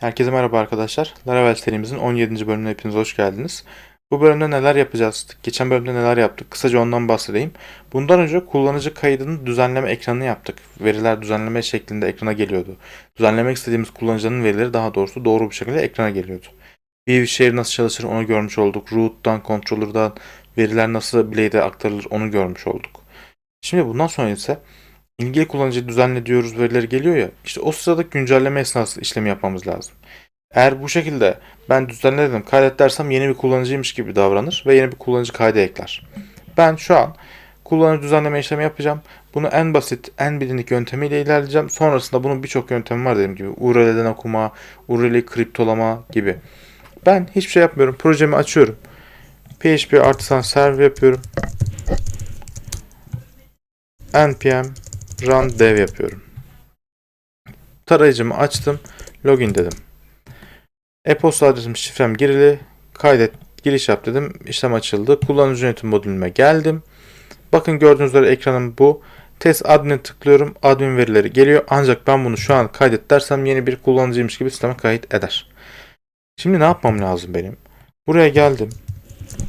Herkese merhaba arkadaşlar. Laravel serimizin 17. bölümüne hepiniz hoş geldiniz. Bu bölümde neler yapacağız? Geçen bölümde neler yaptık? Kısaca ondan bahsedeyim. Bundan önce kullanıcı kaydının düzenleme ekranını yaptık. Veriler düzenleme şeklinde ekrana geliyordu. Düzenlemek istediğimiz kullanıcının verileri daha doğrusu doğru bir şekilde ekrana geliyordu. Bir share nasıl çalışır onu görmüş olduk. Root'tan, controller'dan veriler nasıl Blade'e aktarılır onu görmüş olduk. Şimdi bundan sonra ise ilgili kullanıcı düzenle diyoruz verileri geliyor ya. İşte o sırada güncelleme esnası işlemi yapmamız lazım. Eğer bu şekilde ben düzenledim kaydet dersem yeni bir kullanıcıymış gibi davranır ve yeni bir kullanıcı kaydı ekler. Ben şu an kullanıcı düzenleme işlemi yapacağım. Bunu en basit, en bilindik yöntemiyle ilerleyeceğim. Sonrasında bunun birçok yöntemi var dediğim gibi. URL'den okuma, URL'i kriptolama gibi. Ben hiçbir şey yapmıyorum. Projemi açıyorum. PHP artisan server yapıyorum. npm run dev yapıyorum. Tarayıcımı açtım. Login dedim. E-posta adresim şifrem girili. Kaydet giriş yap dedim. İşlem açıldı. Kullanıcı yönetim modülüme geldim. Bakın gördüğünüz üzere ekranım bu. Test admin'e tıklıyorum. Admin verileri geliyor. Ancak ben bunu şu an kaydet dersem yeni bir kullanıcıymış gibi sisteme kayıt eder. Şimdi ne yapmam lazım benim? Buraya geldim.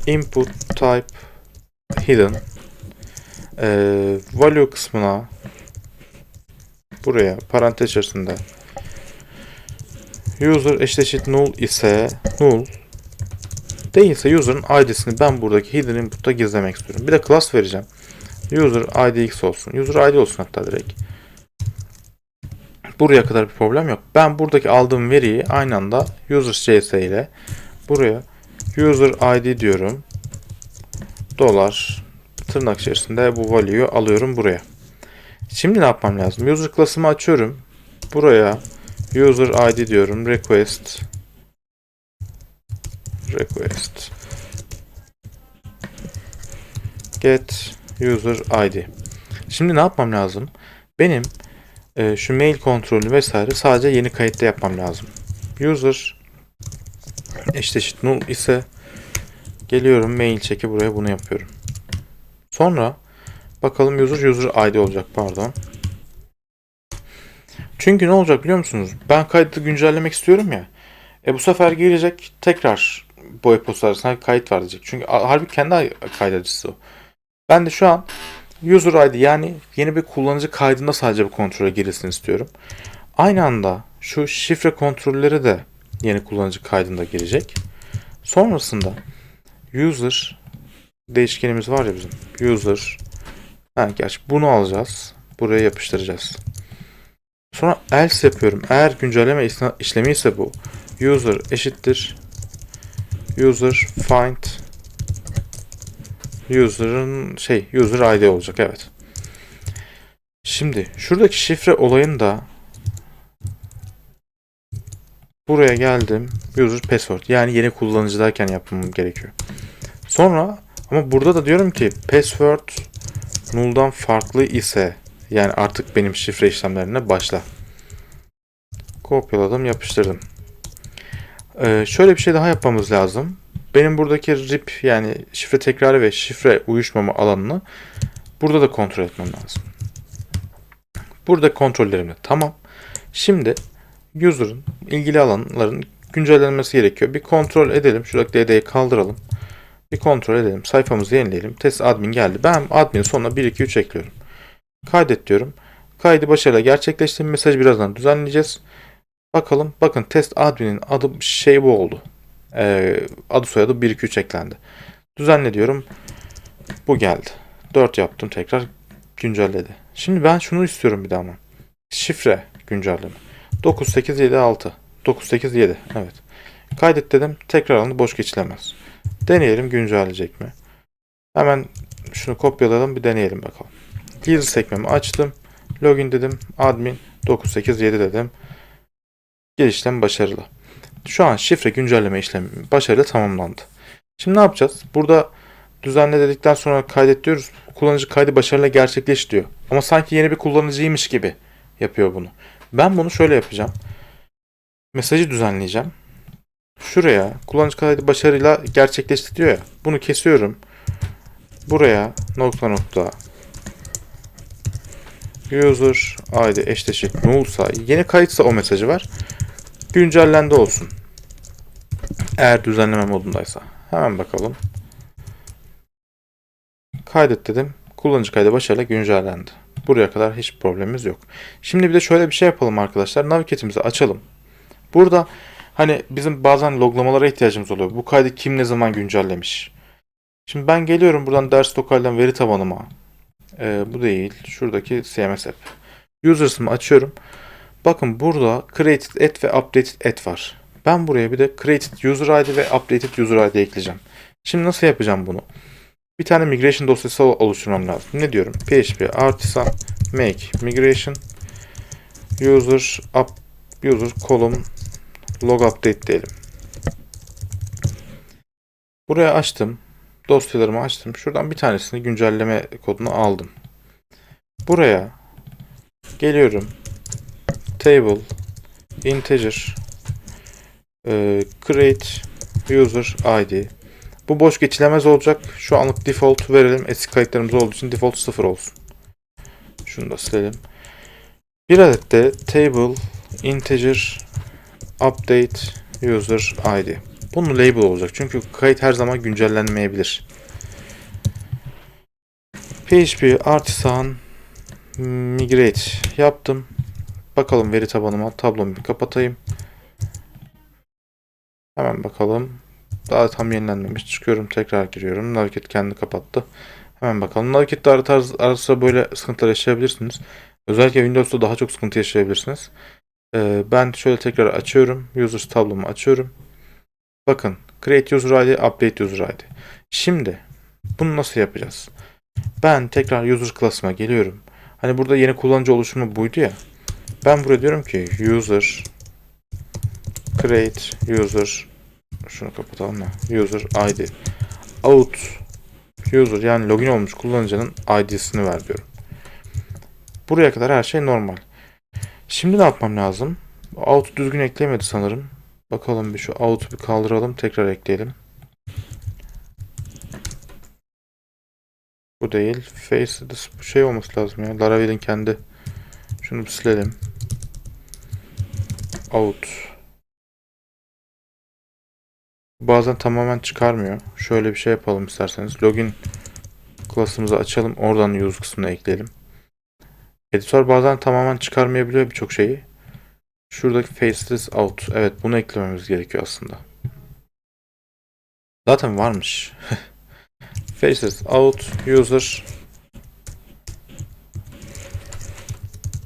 Input type hidden ee, value kısmına buraya parantez içerisinde user eşleşit null ise null değilse user'ın id'sini ben buradaki hidden input'ta gizlemek istiyorum. Bir de class vereceğim. User id x olsun. User id olsun hatta direkt. Buraya kadar bir problem yok. Ben buradaki aldığım veriyi aynı anda user cs ile buraya user id diyorum. Dolar tırnak içerisinde bu value'yu alıyorum buraya. Şimdi ne yapmam lazım? User class'ımı açıyorum. Buraya user id diyorum. Request request get user id. Şimdi ne yapmam lazım? Benim e, şu mail kontrolü vesaire sadece yeni kayıtta yapmam lazım. User eşleşit null ise geliyorum mail çeki buraya bunu yapıyorum. Sonra bakalım user user id olacak pardon. Çünkü ne olacak biliyor musunuz? Ben kaydı güncellemek istiyorum ya. E bu sefer gelecek tekrar bu e-posta arasında kayıt var diyecek. Çünkü halbuki kendi kaydedicisi o. Ben de şu an user id yani yeni bir kullanıcı kaydında sadece bu kontrole girilsin istiyorum. Aynı anda şu şifre kontrolleri de yeni kullanıcı kaydında girecek. Sonrasında user değişkenimiz var ya bizim. User. Ha, gerçi bunu alacağız. Buraya yapıştıracağız. Sonra else yapıyorum. Eğer güncelleme işlemi ise bu. User eşittir. User find user'ın şey user id olacak evet. Şimdi şuradaki şifre olayını da buraya geldim. User password yani yeni kullanıcıdayken yapmam gerekiyor. Sonra ama burada da diyorum ki password null'dan farklı ise yani artık benim şifre işlemlerine başla. Kopyaladım, yapıştırdım. Ee, şöyle bir şey daha yapmamız lazım. Benim buradaki RIP yani şifre tekrarı ve şifre uyuşmama alanını burada da kontrol etmem lazım. Burada kontrollerimde tamam. Şimdi user'ın ilgili alanların güncellenmesi gerekiyor. Bir kontrol edelim. Şuradaki DD'yi kaldıralım. Bir kontrol edelim. Sayfamızı yenileyelim. Test admin geldi. Ben admin sonuna 1 2 3 ekliyorum. Kaydet diyorum. Kaydı başarıyla gerçekleşti. Mesajı birazdan düzenleyeceğiz. Bakalım. Bakın test admin'in adı şey bu oldu. Ee, adı soyadı 1 2 3 eklendi. Düzenle diyorum. Bu geldi. 4 yaptım tekrar güncelledi. Şimdi ben şunu istiyorum bir daha ama. Şifre güncelleme. 9876 987 evet. Kaydet dedim. Tekrar alındı boş geçilemez. Deneyelim güncelleyecek mi? Hemen şunu kopyalayalım bir deneyelim bakalım. Gizli sekmemi açtım. Login dedim. Admin 987 dedim. Gir işlem başarılı. Şu an şifre güncelleme işlemi başarılı tamamlandı. Şimdi ne yapacağız? Burada düzenle dedikten sonra kaydet diyoruz. Kullanıcı kaydı başarıyla gerçekleş diyor. Ama sanki yeni bir kullanıcıymış gibi yapıyor bunu. Ben bunu şöyle yapacağım. Mesajı düzenleyeceğim. Şuraya kullanıcı kaydı başarıyla gerçekleşti diyor ya. Bunu kesiyorum. Buraya nokta nokta user id eşleşik nullsa yeni kayıtsa o mesajı var. güncellendi olsun. Eğer düzenleme modundaysa. Hemen bakalım. Kaydet dedim. Kullanıcı kaydı başarıyla güncellendi. Buraya kadar hiç problemimiz yok. Şimdi bir de şöyle bir şey yapalım arkadaşlar. Naviketimizi açalım. Burada hani bizim bazen loglamalara ihtiyacımız oluyor. Bu kaydı kim ne zaman güncellemiş? Şimdi ben geliyorum buradan ders lokalden veri tabanıma. Ee, bu değil. Şuradaki CMS app. Users'ımı açıyorum. Bakın burada created at ve updated at var. Ben buraya bir de created user ID ve updated user ID ekleyeceğim. Şimdi nasıl yapacağım bunu? Bir tane migration dosyası ol- oluşturmam lazım. Ne diyorum? php artisan make migration user up user column log update diyelim. Buraya açtım. Dosyalarımı açtım. Şuradan bir tanesini güncelleme kodunu aldım. Buraya geliyorum. Table integer e, create user id bu boş geçilemez olacak. Şu anlık default verelim. Eski kayıtlarımız olduğu için default 0 olsun. Şunu da silelim. Bir adet de table integer update user id. Bunun label olacak. Çünkü kayıt her zaman güncellenmeyebilir. PHP artisan migrate yaptım. Bakalım veri tabanıma tablomu bir kapatayım. Hemen bakalım. Daha tam yenilenmemiş. Çıkıyorum tekrar giriyorum. Naviget kendi kapattı. Hemen bakalım. Navigate'de ara, tarz, ara sıra böyle sıkıntılar yaşayabilirsiniz. Özellikle Windows'ta daha çok sıkıntı yaşayabilirsiniz. Ee, ben şöyle tekrar açıyorum. Users tablomu açıyorum. Bakın. Create User ID, Update User ID. Şimdi bunu nasıl yapacağız? Ben tekrar User class'ıma geliyorum. Hani burada yeni kullanıcı oluşumu buydu ya. Ben buraya diyorum ki User Create User şunu kapatalım da. User ID. Out user yani login olmuş kullanıcının ID'sini ver diyorum. Buraya kadar her şey normal. Şimdi ne yapmam lazım? Out'u düzgün eklemedi sanırım. Bakalım bir şu out'u bir kaldıralım. Tekrar ekleyelim. Bu değil. Face bu şey olması lazım ya. Laravel'in kendi. Şunu bir silelim. Out. Bazen tamamen çıkarmıyor. Şöyle bir şey yapalım isterseniz. Login klasımızı açalım. Oradan use kısmını ekleyelim. Editör bazen tamamen çıkarmayabiliyor birçok şeyi. Şuradaki faceless out. Evet bunu eklememiz gerekiyor aslında. Zaten varmış. faceless out user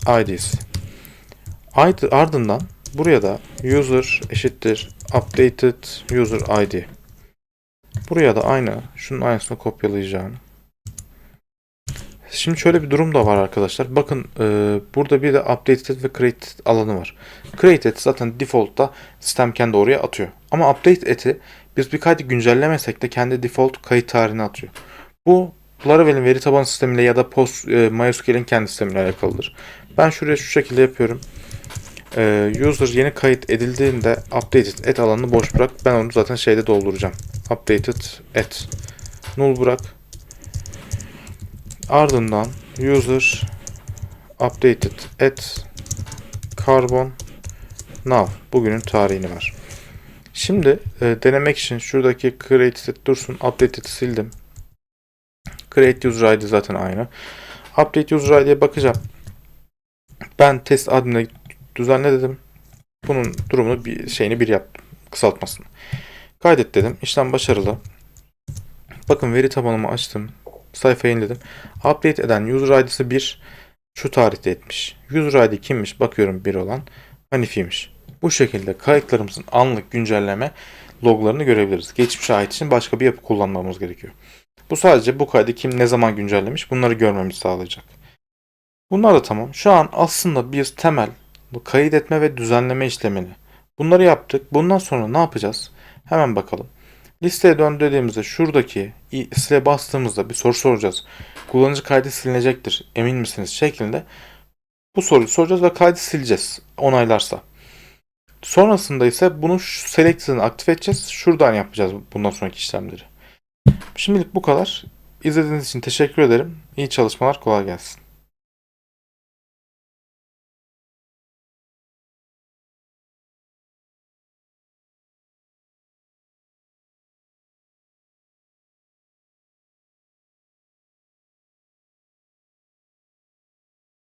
ID'si. Ardından buraya da user eşittir updated user ID. Buraya da aynı. Şunun aynısını kopyalayacağım. Şimdi şöyle bir durum da var arkadaşlar. Bakın e, burada bir de updated ve created alanı var. Created zaten default'ta sistem kendi oraya atıyor. Ama update eti biz bir kaydı güncellemesek de kendi default kayıt tarihini atıyor. Bu Laravel'in veri tabanı sistemiyle ya da Post e, MySQL'in kendi sistemiyle alakalıdır. Ben şuraya şu şekilde yapıyorum. Ee, user yeni kayıt edildiğinde updated et alanını boş bırak. Ben onu zaten şeyde dolduracağım. Updated et. Null bırak. Ardından user updated et carbon now bugünün tarihini var. Şimdi e, denemek için şuradaki created dursun. Updated'i sildim. Create user ID zaten aynı. Update user ID'ye bakacağım. Ben test admin'e düzenle dedim. Bunun durumunu bir şeyini bir yap kısaltmasını. Kaydet dedim. İşlem başarılı. Bakın veri tabanımı açtım. Sayfayı yeniledim. Update eden user ID'si 1 şu tarihte etmiş. User ID kimmiş? Bakıyorum 1 olan Hanifi'ymiş. Bu şekilde kayıtlarımızın anlık güncelleme loglarını görebiliriz. Geçmişe ait için başka bir yapı kullanmamız gerekiyor. Bu sadece bu kaydı kim ne zaman güncellemiş bunları görmemizi sağlayacak. Bunlar da tamam. Şu an aslında biz temel bu kayıt etme ve düzenleme işlemini. Bunları yaptık. Bundan sonra ne yapacağız? Hemen bakalım. Listeye dön dediğimizde şuradaki sile bastığımızda bir soru soracağız. Kullanıcı kaydı silinecektir. Emin misiniz? şeklinde bu soruyu soracağız ve kaydı sileceğiz. Onaylarsa. Sonrasında ise bunu selected'ını aktif edeceğiz. Şuradan yapacağız bundan sonraki işlemleri. Şimdilik bu kadar. İzlediğiniz için teşekkür ederim. İyi çalışmalar, kolay gelsin.